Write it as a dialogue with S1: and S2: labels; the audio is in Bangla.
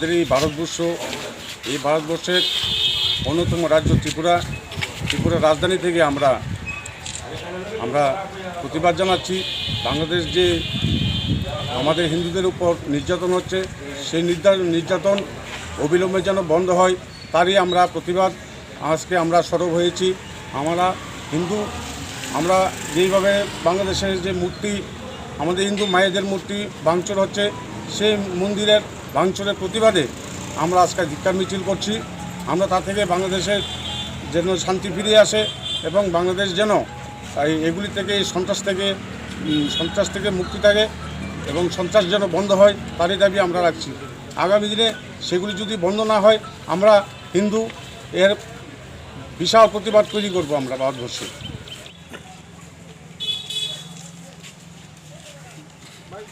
S1: আমাদের এই ভারতবর্ষ, এই ভারতবর্ষের অন্যতম রাজ্য ত্রিপুরা। ত্রিপুরার রাজধানী থেকে আমরা আমরা প্রতিবাদ জানাচ্ছি। বাংলাদেশ যে আমাদের হিন্দুদের উপর নির্যাতন হচ্ছে, সেই নির্যা- নির্যাতন অবিলম্বে যেন বন্ধ হয়, তারই আমরা প্রতিবাদ। আজকে আমরা সরব হয়েছি। আমরা হিন্দু, আমরা যেইভাবে বাংলাদেশের যে মূর্তি, আমাদের হিন্দু মায়েদের মূর্তি ভাঙচুর হচ্ছে, সেই মন্দিরের ভাঙচুরের প্রতিবাদে আমরা আজকে ধিক্কার মিছিল করছি। আমরা তা থেকে বাংলাদেশের যেন শান্তি ফিরে আসে এবং বাংলাদেশ যেন এই এগুলি থেকে সন্ত্রাস থেকে সন্ত্রাস থেকে মুক্তি থাকে এবং সন্ত্রাস যেন বন্ধ হয়, তারই দাবি আমরা রাখছি। আগামী দিনে সেগুলি যদি বন্ধ না হয়, আমরা হিন্দু এর বিশাল প্রতিবাদ তৈরি করব আমরা ভারতবর্ষে।